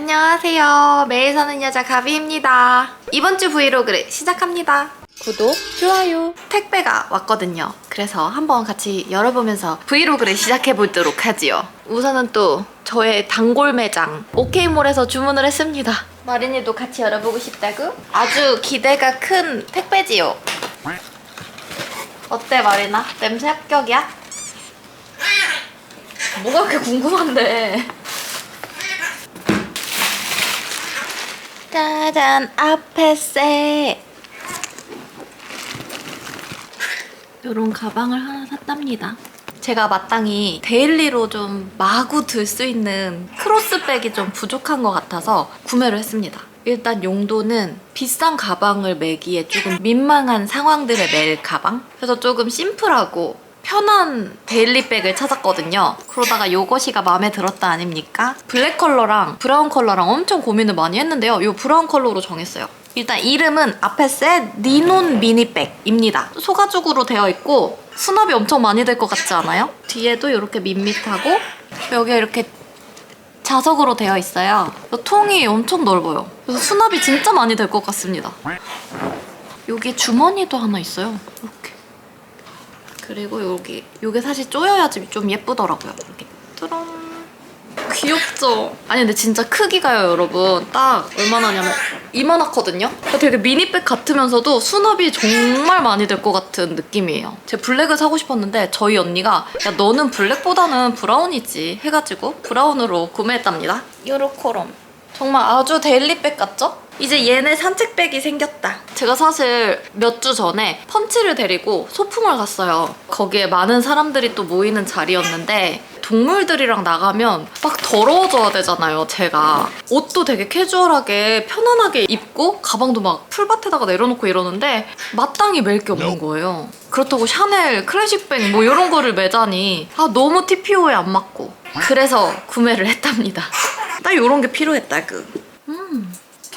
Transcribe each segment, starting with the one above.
안녕하세요. 매일 사는 여자 가비입니다. 이번 주 브이로그를 시작합니다. 구독, 좋아요. 택배가 왔거든요. 그래서 한번 같이 열어보면서 브이로그를 시작해 보도록 하지요. 우선은 또 저의 단골 매장 오케이몰에서 주문을 했습니다. 마린이도 같이 열어보고 싶다고? 아주 기대가 큰 택배지요. 어때 마리나? 냄새 합격이야? 뭐가 그렇게 궁금한데? 짜잔 아페세. 요런 가방을 하나 샀답니다. 제가 마땅히 데일리로 좀 마구 들 수 있는 크로스백이 좀 부족한 것 같아서 구매를 했습니다. 일단 용도는 비싼 가방을 매기에 조금 민망한 상황들에 멜 가방. 그래서 조금 심플하고 편한 데일리백을 찾았거든요. 그러다가 이것이가 마음에 들었다 아닙니까? 블랙 컬러랑 브라운 컬러랑 엄청 고민을 많이 했는데요. 이 브라운 컬러로 정했어요. 일단 이름은 아페세 니논 미니백입니다. 소가죽으로 되어 있고 수납이 엄청 많이 될 것 같지 않아요? 뒤에도 이렇게 밋밋하고 여기에 이렇게 자석으로 되어 있어요. 통이 엄청 넓어요. 그래서 수납이 진짜 많이 될 것 같습니다. 여기 주머니도 하나 있어요. 이렇게. 그리고 여기 요게 사실 쪼여야지 좀 예쁘더라고요. 이렇게 뚜렁. 귀엽죠? 아니 근데 진짜 크기가요 여러분 딱 얼마나냐면 이만하거든요? 되게 미니백 같으면서도 수납이 정말 많이 될 것 같은 느낌이에요 제 블랙을 사고 싶었는데 저희 언니가 야 너는 블랙보다는 브라운이지 해가지고 브라운으로 구매했답니다 요렇코롬 정말 아주 데일리백 같죠? 이제 얘네 산책백이 생겼다. 제가 사실 몇 주 전에 펀치를 데리고 소풍을 갔어요. 거기에 많은 사람들이 또 모이는 자리였는데 동물들이랑 나가면 막 더러워져야 되잖아요, 제가. 옷도 되게 캐주얼하게 편안하게 입고 가방도 막 풀밭에다가 내려놓고 이러는데 마땅히 멜 게 없는 거예요. 그렇다고 샤넬 클래식백 뭐 이런 거를 매자니 아 너무 TPO에 안 맞고 그래서 구매를 했답니다. 딱 이런 게 필요했다, 그.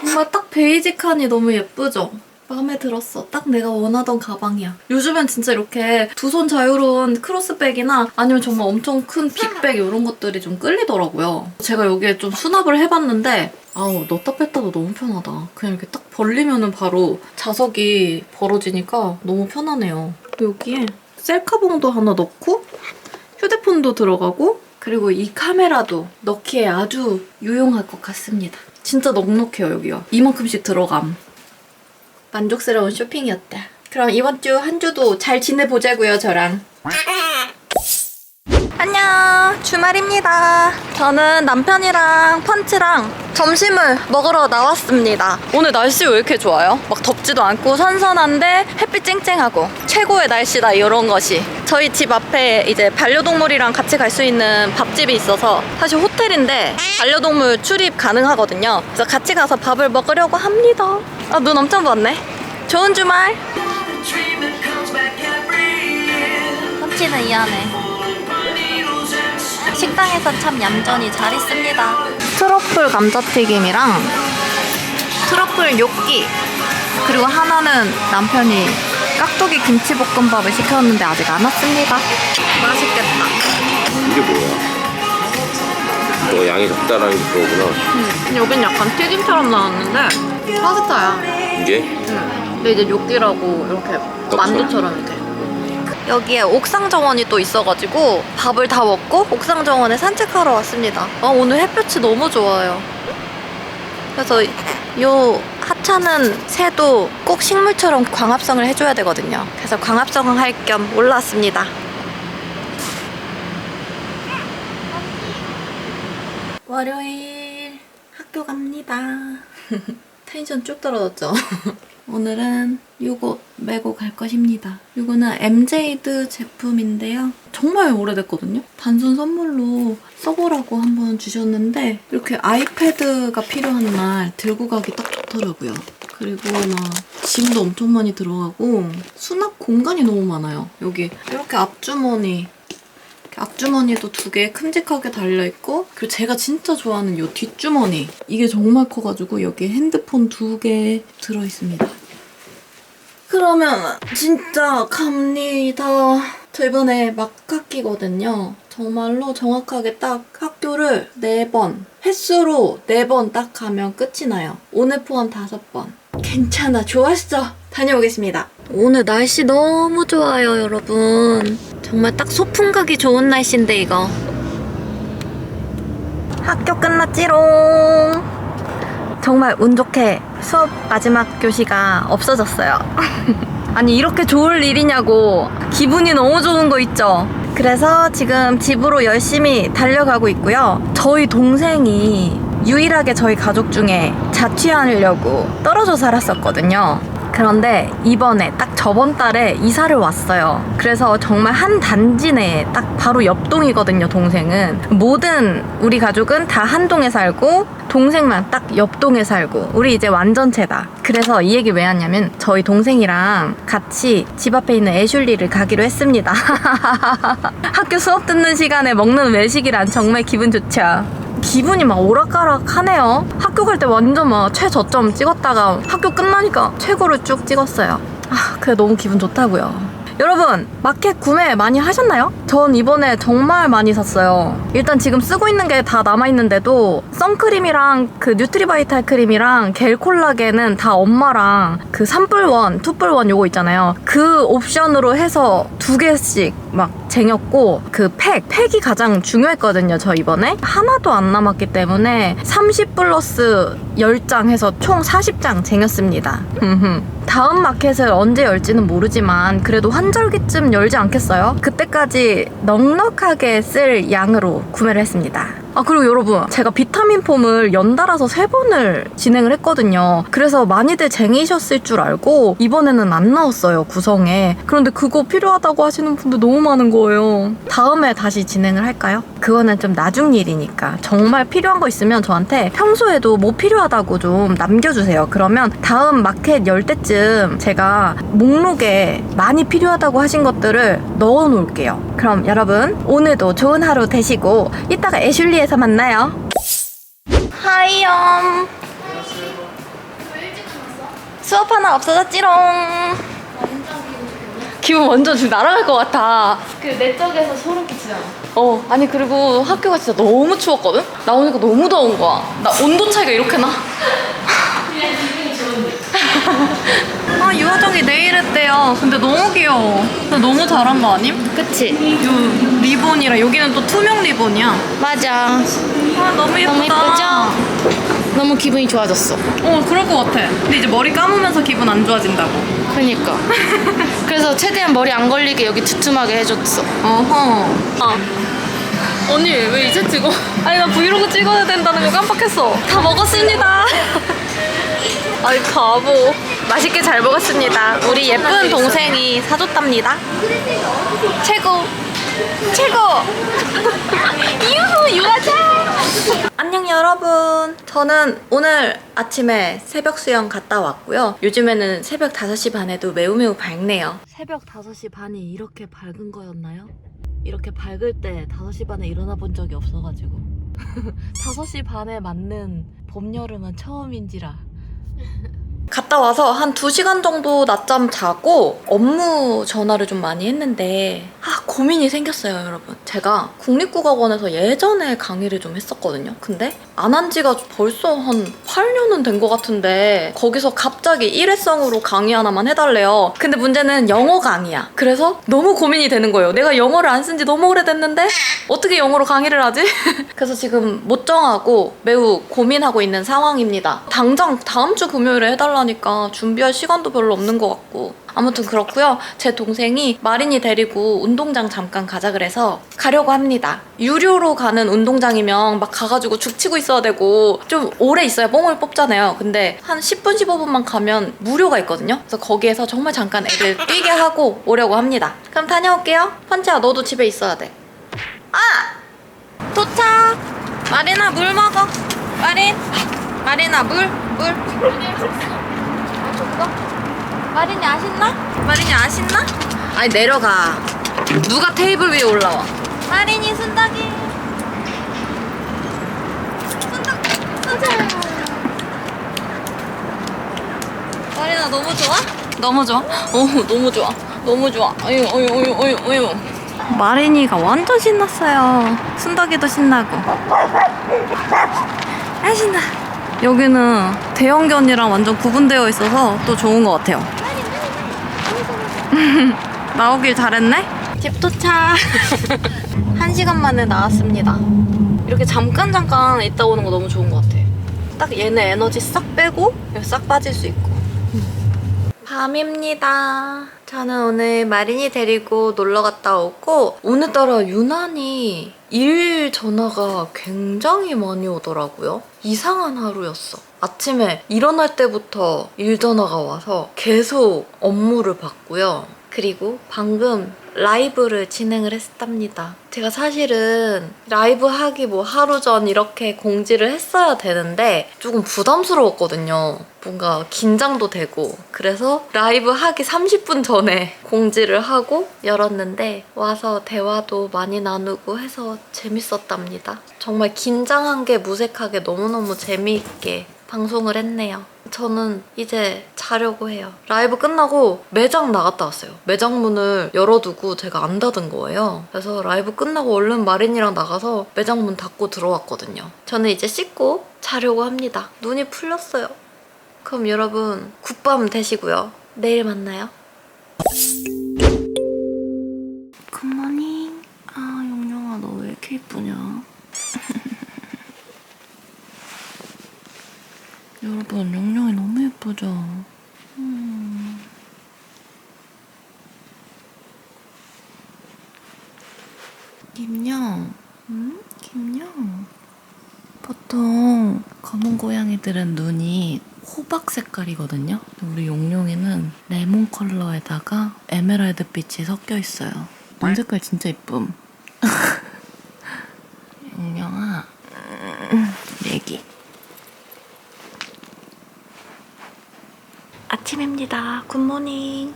음. 정말 딱 베이직하니 너무 예쁘죠? 마음에 들었어. 딱 내가 원하던 가방이야. 요즘엔 진짜 이렇게 두 손 자유로운 크로스백이나 아니면 정말 엄청 큰 빅백 이런 것들이 좀 끌리더라고요. 제가 여기에 좀 수납을 해봤는데 아우 넣다 뺐다도 너무 편하다. 그냥 이렇게 딱 벌리면은 바로 자석이 벌어지니까 너무 편하네요. 여기에 셀카봉도 하나 넣고 휴대폰도 들어가고 그리고 이 카메라도 넣기에 아주 유용할 것 같습니다. 진짜 넉넉해요 여기가. 이만큼씩 들어감. 만족스러운 쇼핑이었다. 그럼 이번 주 한 주도 잘 지내보자고요 저랑. 안녕 주말입니다. 저는 남편이랑 펀치랑 점심을 먹으러 나왔습니다. 오늘 날씨 왜 이렇게 좋아요? 막 덥지도 않고 선선한데 햇빛 쨍쨍하고 최고의 날씨다 이런 것이. 저희 집 앞에 이제 반려동물이랑 같이 갈 수 있는 밥집이 있어서 사실 호텔인데 반려동물 출입 가능하거든요. 그래서 같이 가서 밥을 먹으려고 합니다. 아 눈 엄청 부었네. 좋은 주말. 펀치는 이안해. 식당에서 참 얌전히 잘 있습니다. 트러플 감자튀김이랑 트러플 요끼 그리고 하나는 남편이 깍두기 김치볶음밥을 시켰는데 아직 안 왔습니다. 맛있겠다. 이게 뭐야? 너 양이 적다라는 게 그거구나. 여긴 약간 튀김처럼 나왔는데 파스타야. 이게? 근데 이제 요끼라고 이렇게 만두처럼 이렇게. 여기에 옥상 정원이 또 있어가지고 밥을 다 먹고 옥상 정원에 산책하러 왔습니다. 아, 오늘 햇볕이 너무 좋아요. 그래서 요 하찮은 새도 꼭 식물처럼 광합성을 해줘야 되거든요. 그래서 광합성을 할겸 올라왔습니다. 월요일 학교 갑니다. 텐션 쭉 떨어졌죠? 오늘은 요거 메고 갈 것입니다. 요거는 MJ드 제품인데요. 정말 오래됐거든요? 단순 선물로 써보라고 한번 주셨는데 이렇게 아이패드가 필요한 날 들고 가기 딱 좋더라고요. 그리고 막 짐도 엄청 많이 들어가고 수납 공간이 너무 많아요. 여기 이렇게 앞주머니 앞주머니도 두 개 큼직하게 달려있고 그리고 제가 진짜 좋아하는 이 뒷주머니 이게 정말 커가지고 여기 핸드폰 두 개 들어있습니다 그러면 진짜 갑니다 저 이번에 막학기거든요 정말로 정확하게 딱 학교를 4번, 횟수로 4번 딱 가면 끝이 나요. 오늘 포함 5번. 괜찮아, 좋았어. 다녀오겠습니다. 오늘 날씨 너무 좋아요, 여러분. 정말 딱 소풍 가기 좋은 날씨인데, 이거. 학교 끝났지롱. 정말 운 좋게 수업 마지막 교시가 없어졌어요. 아니 이렇게 좋을 일이냐고 기분이 너무 좋은 거 있죠. 그래서 지금 집으로 열심히 달려가고 있고요. 저희 동생이 유일하게 저희 가족 중에 자취하려고 떨어져 살았었거든요. 그런데 이번에 딱 저번 달에 이사를 왔어요. 그래서 정말 한 단지 내에 딱 바로 옆동이거든요, 동생은. 모든 우리 가족은 다 한 동에 살고 동생만 딱 옆동에 살고 우리 이제 완전체다. 그래서 이 얘기 왜 하냐면 저희 동생이랑 같이 집 앞에 있는 애슐리를 가기로 했습니다. 학교 수업 듣는 시간에 먹는 외식이란 정말 기분 좋죠. 기분이 막 오락가락하네요. 학교 갈 때 완전 막 최저점 찍었다가 학교 끝나니까 최고를 쭉 찍었어요. 아, 그래 너무 기분 좋다고요. 여러분 마켓 구매 많이 하셨나요? 전 이번에 정말 많이 샀어요. 일단 지금 쓰고 있는 게 다 남아 있는데도 선크림이랑 그 뉴트리바이탈 크림이랑 겔 콜라겐은 다 엄마랑 그 3불원, 2불원 요거 있잖아요. 그 옵션으로 해서 두 개씩 막 쟁였고 그 팩, 팩이 가장 중요했거든요. 저 이번에 하나도 안 남았기 때문에 30 플러스 10장 해서 총 40장 쟁였습니다. 다음 마켓을 언제 열지는 모르지만 그래도 환절기쯤 열지 않겠어요? 그때까지 넉넉하게 쓸 양으로 구매를 했습니다. 아 그리고 여러분 제가 비타민 폼을 연달아서 세 번을 진행을 했거든요. 그래서 많이들 쟁이셨을 줄 알고 이번에는 안 나왔어요 구성에. 그런데 그거 필요하다고 하시는 분들 너무 많은 거예요. 다음에 다시 진행을 할까요? 그거는 좀 나중 일이니까 정말 필요한 거 있으면 저한테 평소에도 뭐 필요하다고 좀 남겨주세요. 그러면 다음 마켓 열 때쯤 제가 목록에 많이 필요하다고 하신 것들을 넣어 놓을게요. 그럼 여러분 오늘도 좋은 하루 되시고 이따가 애슐리 에서 만나요. 하이엄. 수업 하나 없어졌지롱. 기분 완전 지금 날아갈 것 같아. 그 내적에서 소름 끼치잖아. 어, 아니 그리고 학교가 진짜 너무 추웠거든? 나오니까 너무 더운 거야. 나 온도 차이가 이렇게 나. 아, 유화정이 내일 했대요. 근데 너무 귀여워. 근데 너무 잘한 거 아님? 그치? 요 리본이랑 여기는 또 투명 리본이야. 맞아. 아, 너무 예쁘다. 너무 예쁘죠? 너무 기분이 좋아졌어. 어, 그럴 것 같아. 근데 이제 머리 감으면서 기분 안 좋아진다고. 그니까. 그래서 최대한 머리 안 걸리게 여기 두툼하게 해줬어. 어허. 아. 언니 왜 이제 찍어? 아니 나 브이로그 찍어야 된다는 거 깜빡했어. 다 먹었습니다. 아이 바보. 맛있게 잘 먹었습니다. 우리 예쁜 동생이 사줬답니다. 최고. 최고. 유후 유아장. 안녕 여러분. 저는 오늘 아침에 새벽 수영 갔다 왔고요. 요즘에는 새벽 5시 반에도 매우 매우 밝네요. 새벽 5시 반이 이렇게 밝은 거였나요? 이렇게 밝을 때 5시 반에 일어나 본 적이 없어가지고 5시 반에 맞는 봄, 여름은 처음인지라 갔다 와서 한 2시간 정도 낮잠 자고 업무 전화를 좀 많이 했는데 아 고민이 생겼어요 여러분. 제가 국립국어원에서 예전에 강의를 좀 했었거든요. 근데 안 한 지가 벌써 한 8년은 된 것 같은데 거기서 갑자기 일회성으로 강의 하나만 해달래요. 근데 문제는 영어 강의야. 그래서 너무 고민이 되는 거예요. 내가 영어를 안 쓴 지 너무 오래됐는데 어떻게 영어로 강의를 하지? 그래서 지금 못 정하고 매우 고민하고 있는 상황입니다. 당장 다음 주 금요일에 해달라 니까 준비할 시간도 별로 없는 것 같고 아무튼 그렇고요. 제 동생이 마린이 데리고 운동장 잠깐 가자 그래서 가려고 합니다. 유료로 가는 운동장이면 막 가가지고 죽치고 있어야 되고 좀 오래 있어야 뽕을 뽑잖아요. 근데 한 10분 15분만 가면 무료가 있거든요. 그래서 거기에서 정말 잠깐 애들 뛰게 하고 오려고 합니다. 그럼 다녀올게요. 펀치야 너도 집에 있어야 돼. 아! 도착! 마린아 물 먹어. 마린. 마린아 물. 물. 아, 줬어? 마린이 아쉽나? 마린이 아쉽나? 아니 내려가 누가 테이블 위에 올라와 마린이 순덕이 순덕 가자 마린아 너무 좋아? 너무 좋아? 어 너무 좋아 너무 좋아 어유 어유 어유 어유 어유 마린이가 완전 신났어요. 순덕이도 신나고. 아 신나. 여기는 대형견이랑 완전 구분되어 있어서 또 좋은 것 같아요. 나오길 잘했네. 집 도착. 한 시간 만에 나왔습니다. 이렇게 잠깐 잠깐 있다 오는 거 너무 좋은 것 같아. 딱 얘네 에너지 싹 빼고 싹 빠질 수 있고. 밤입니다. 저는 오늘 마린이 데리고 놀러 갔다 오고 오늘따라 유난히 일 전화가 굉장히 많이 오더라고요. 이상한 하루였어. 아침에 일어날 때부터 일 전화가 와서 계속 업무를 받고요. 그리고 방금 라이브를 진행을 했답니다. 제가 사실은 라이브 하기 뭐 하루 전 이렇게 공지를 했어야 되는데 조금 부담스러웠거든요. 뭔가 긴장도 되고. 그래서 라이브 하기 30분 전에 공지를 하고 열었는데 와서 대화도 많이 나누고 해서 재밌었답니다. 정말 긴장한 게 무색하게 너무너무 재미있게 방송을 했네요. 저는 이제 자려고 해요. 라이브 끝나고 매장 나갔다 왔어요. 매장 문을 열어두고 제가 안 닫은 거예요. 그래서 라이브 끝나고 얼른 마린이랑 나가서 매장 문 닫고 들어왔거든요. 저는 이제 씻고 자려고 합니다. 눈이 풀렸어요. 그럼 여러분 굿밤 되시고요. 내일 만나요. 굿모닝. 아 용용아 너 왜 이렇게 이쁘냐? 여러분 용용이 너무 예쁘죠? 음. 김영, 응? 김영. 보통 검은 고양이들은 눈이 호박 색깔이거든요. 우리 용용이는 레몬 컬러에다가 에메랄드 빛이 섞여 있어요. 눈 색깔 진짜 이쁨. 용용아, 음, 내기. 아침입니다. 굿모닝.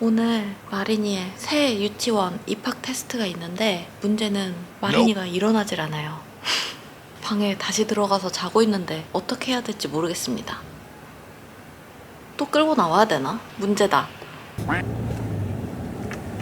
오늘 마린이의 새 유치원 입학 테스트가 있는데 문제는 마린이가 일어나질 않아요. 방에 다시 들어가서 자고 있는데 어떻게 해야 될지 모르겠습니다. 또 끌고 나와야 되나? 문제다.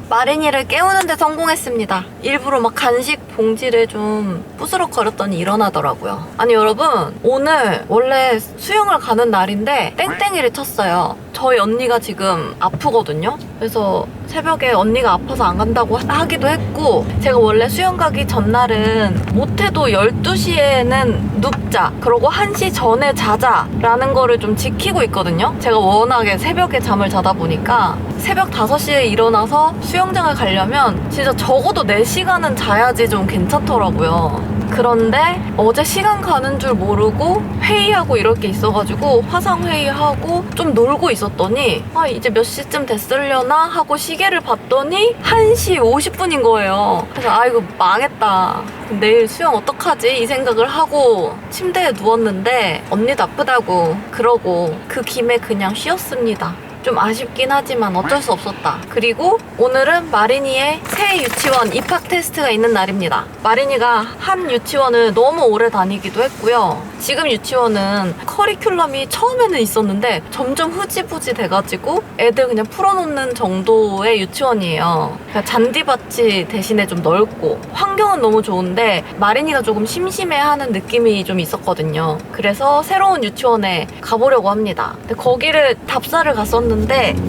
마린이를 깨우는데 성공했습니다. 일부러 막 간식 봉지를 좀 부스럭거렸더니 일어나더라고요. 아니 여러분 오늘 원래 수영을 가는 날인데 땡땡이를 쳤어요. 저희 언니가 지금 아프거든요. 그래서 새벽에 언니가 아파서 안 간다고 하기도 했고 제가 원래 수영 가기 전날은 못해도 12시에는 눕자 그러고 1시 전에 자자 라는 거를 좀 지키고 있거든요. 제가 워낙에 새벽에 잠을 자다 보니까 새벽 5시에 일어나서 수영장을 가려면 진짜 적어도 4시간은 자야지 좀 괜찮더라고요. 그런데 어제 시간 가는 줄 모르고 회의하고 이럴 게 있어가지고 화상 회의하고 좀 놀고 있었더니 아 이제 몇 시쯤 됐으려나 하고 시계를 봤더니 1시 50분인 거예요. 그래서 아 이거 망했다. 내일 수영 어떡하지? 이 생각을 하고 침대에 누웠는데 언니도 아프다고 그러고 그 김에 그냥 쉬었습니다. 좀 아쉽긴 하지만 어쩔 수 없었다. 그리고 오늘은 마린이의 새 유치원 입학 테스트가 있는 날입니다. 마린이가 한 유치원을 너무 오래 다니기도 했고요. 지금 유치원은 커리큘럼이 처음에는 있었는데 점점 흐지부지 돼가지고 애들 그냥 풀어놓는 정도의 유치원이에요. 그러니까 잔디밭이 대신에 좀 넓고 환경은 너무 좋은데 마린이가 조금 심심해하는 느낌이 좀 있었거든요. 그래서 새로운 유치원에 가보려고 합니다. 근데 거기를 답사를 갔었는데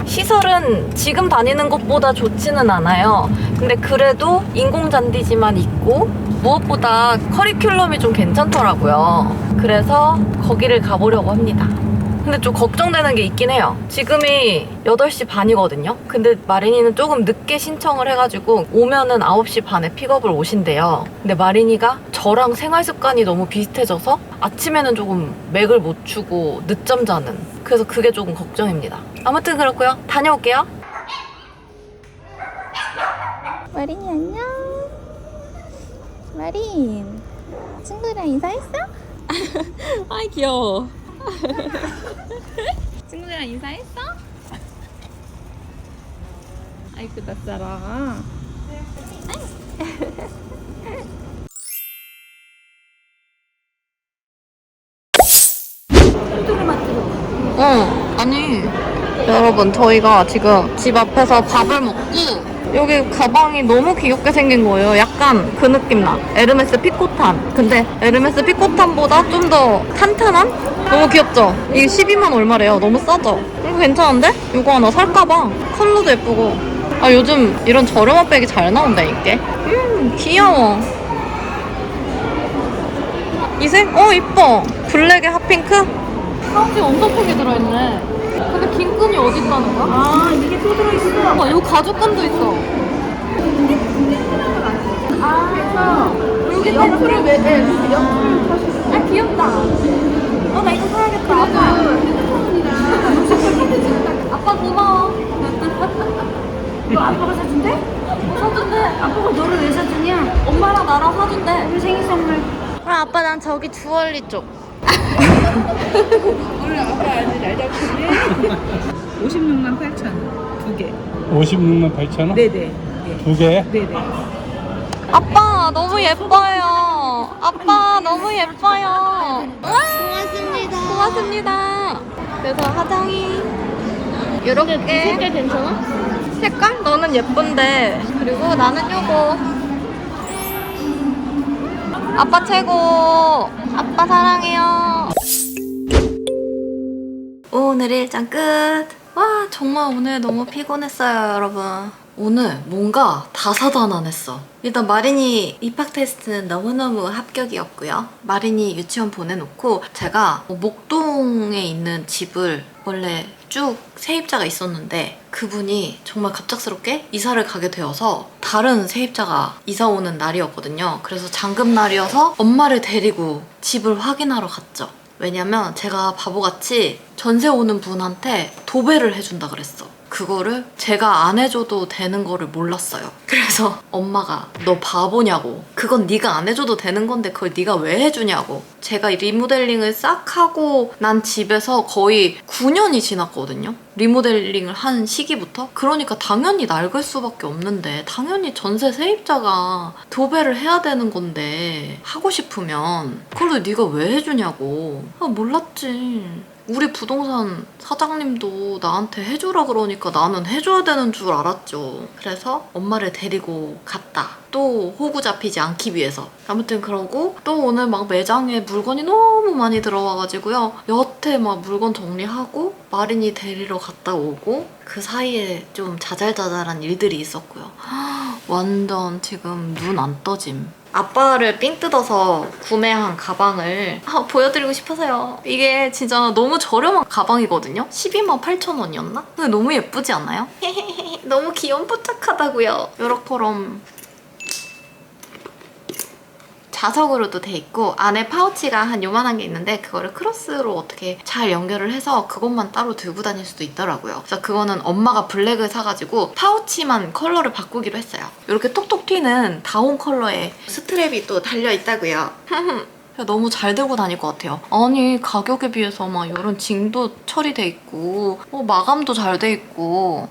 시설은 지금 다니는 것보다 좋지는 않아요. 근데 그래도 인공잔디지만 있고 무엇보다 커리큘럼이 좀 괜찮더라고요. 그래서 거기를 가보려고 합니다. 근데 좀 걱정되는 게 있긴 해요. 지금이 8시 반이거든요. 근데 마린이는 조금 늦게 신청을 해가지고 오면은 9시 반에 픽업을 오신대요. 근데 마린이가 저랑 생활 습관이 너무 비슷해져서 아침에는 조금 맥을 못 추고 늦잠 자는 그래서 그게 조금 걱정입니다. 아무튼 그렇고요. 다녀올게요. 마린이 안녕. 마린. 친구랑 인사했어? 아이 귀여워. 친구랑 인사했어? 아이고 낯설어. 응, 아니. 여러분, 저희가 지금 집 앞에서 밥을 먹고 여기 가방이 너무 귀엽게 생긴 거예요. 약간 그 느낌 나. 에르메스 피코탄. 근데 에르메스 피코탄보다 좀 더 탄탄한? 너무 귀엽죠? 이게 12만 얼마래요. 너무 싸죠? 이거 괜찮은데? 이거 하나 살까봐. 컬러도 예쁘고. 아 요즘 이런 저렴한 백이 잘 나온다 이게. 음 귀여워. 이 색? 어 이뻐. 블랙에 핫핑크? 사운지 엄청 크게 들어있네. 근데 긴 끈이 어디 있다는 거야? 아 이게 또 들어있어. 어, 여기 가죽끈도 있어. 아 그래서 여기 옆으로 매, 네, 옆으로 타시는 아 귀엽다. 어 나 이거 사야겠다. 아빠 고마워. 이거 아빠가 사준대? 사준대. 아빠가 너를 왜 사주냐? 엄마랑 나랑 사준대. 우리 생일 선물. 그럼 아빠 난 저기 주얼리 쪽. 56만 8천 두 개. 56만 8천 원? 네네. 두 개? 네네. 아빠 너무 예뻐요. 아빠 너무 예뻐요. 고맙습니다. 고맙습니다. 그래서 화장이 이렇게 색깔 괜찮아? 색깔 너는 예쁜데 그리고 나는 요거 아빠 최고. 아빠 사랑해요. 오늘 일정 끝와 정말 오늘 너무 피곤했어요 여러분. 오늘 뭔가 다사다난했어. 일단 마린이 입학 테스트는 너무너무 합격이었고요. 마린이 유치원 보내놓고 제가 목동에 있는 집을 원래 쭉 세입자가 있었는데 그분이 정말 갑작스럽게 이사를 가게 되어서 다른 세입자가 이사 오는 날이었거든요. 그래서 잔금 날이어서 엄마를 데리고 집을 확인하러 갔죠. 왜냐면 제가 바보같이 전세 오는 분한테 도배를 해준다 그랬어. 그거를 제가 안 해줘도 되는 거를 몰랐어요. 그래서 엄마가 너 바보냐고. 그건 네가 안 해줘도 되는 건데 그걸 네가 왜 해주냐고. 제가 이 리모델링을 싹 하고 난 집에서 거의 9년이 지났거든요. 리모델링을 한 시기부터. 그러니까 당연히 낡을 수밖에 없는데 당연히 전세 세입자가 도배를 해야 되는 건데 하고 싶으면 그걸 네가 왜 해주냐고. 아 몰랐지. 우리 부동산 사장님도 나한테 해주라 그러니까 나는 해줘야 되는 줄 알았죠. 그래서 엄마를 데리고 갔다. 또 호구 잡히지 않기 위해서. 아무튼 그러고 또 오늘 막 매장에 물건이 너무 많이 들어와가지고요. 여태 막 물건 정리하고 마린이 데리러 갔다 오고 그 사이에 좀 자잘자잘한 일들이 있었고요. 완전 지금 눈 안 떠짐. 아빠를 삥 뜯어서 구매한 가방을 아, 보여드리고 싶어서요. 이게 진짜 너무 저렴한 가방이거든요. 12만 8천 원이었나? 근데 너무 예쁘지 않아요? 너무 귀염뽀짝하다고요. 요렇게럼 자석으로도 돼 있고 안에 파우치가 한 요만한 게 있는데 그거를 크로스로 어떻게 잘 연결을 해서 그것만 따로 들고 다닐 수도 있더라고요. 그래서 그거는 엄마가 블랙을 사가지고 파우치만 컬러를 바꾸기로 했어요. 이렇게 톡톡 튀는 다운 컬러의 스트랩이 또 달려 있다고요. 너무 잘 들고 다닐 것 같아요. 아니 가격에 비해서 막 이런 징도 처리돼 있고 뭐 마감도 잘 돼 있고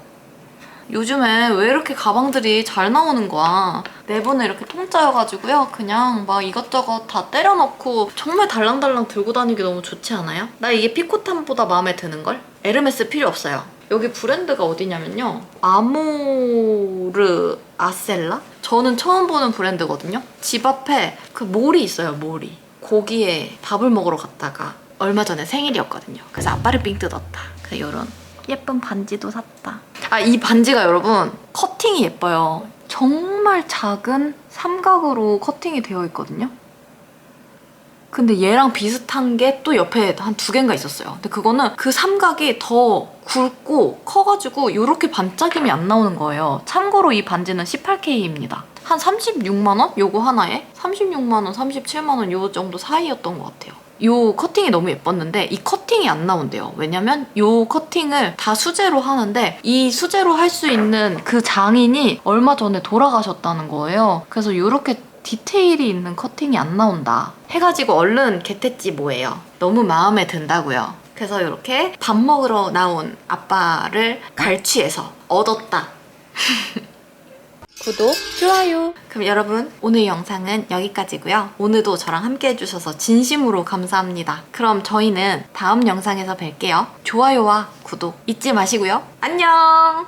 요즘에 왜 이렇게 가방들이 잘 나오는 거야. 내부는 이렇게 통짜여가지고요. 그냥 막 이것저것 다 때려 넣고 정말 달랑달랑 들고 다니기 너무 좋지 않아요? 나 이게 피코탄보다 마음에 드는걸? 에르메스 필요 없어요. 여기 브랜드가 어디냐면요. 아모르 아셀라? 저는 처음 보는 브랜드거든요. 집 앞에 그 몰이 있어요, 몰이. 거기에 밥을 먹으러 갔다가 얼마 전에 생일이었거든요. 그래서 아빠를 삥 뜯었다. 그래서 이런 예쁜 반지도 샀다. 아, 이 반지가 여러분 커팅이 예뻐요. 정말 작은 삼각으로 커팅이 되어 있거든요. 근데 얘랑 비슷한 게 또 옆에 한 두 개인가 있었어요. 근데 그거는 그 삼각이 더 굵고 커가지고 이렇게 반짝임이 안 나오는 거예요. 참고로 이 반지는 18K입니다. 한 36만 원? 요거 하나에? 36만 원, 37만 원요 정도 사이였던 것 같아요. 요 커팅이 너무 예뻤는데 이 커팅이 안 나온대요. 왜냐면 요 커팅을 다 수제로 하는데 이 수제로 할 수 있는 그 장인이 얼마 전에 돌아가셨다는 거예요. 그래서 요렇게 디테일이 있는 커팅이 안 나온다. 해가지고 얼른 겟했지 뭐예요. 너무 마음에 든다고요. 그래서 이렇게 밥 먹으러 나온 아빠를 갈취해서 얻었다. 구독, 좋아요. 그럼 여러분 오늘 영상은 여기까지고요. 오늘도 저랑 함께 해주셔서 진심으로 감사합니다. 그럼 저희는 다음 영상에서 뵐게요. 좋아요와 구독 잊지 마시고요. 안녕.